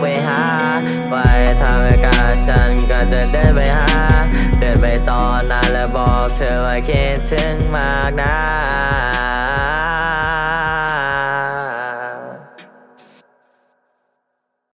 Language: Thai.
ไปหา ไปทางอาการฉันก็จะเดินไปหา เดินไปตอนนั้นและบอกเธอว่าคิดถึงมากนะ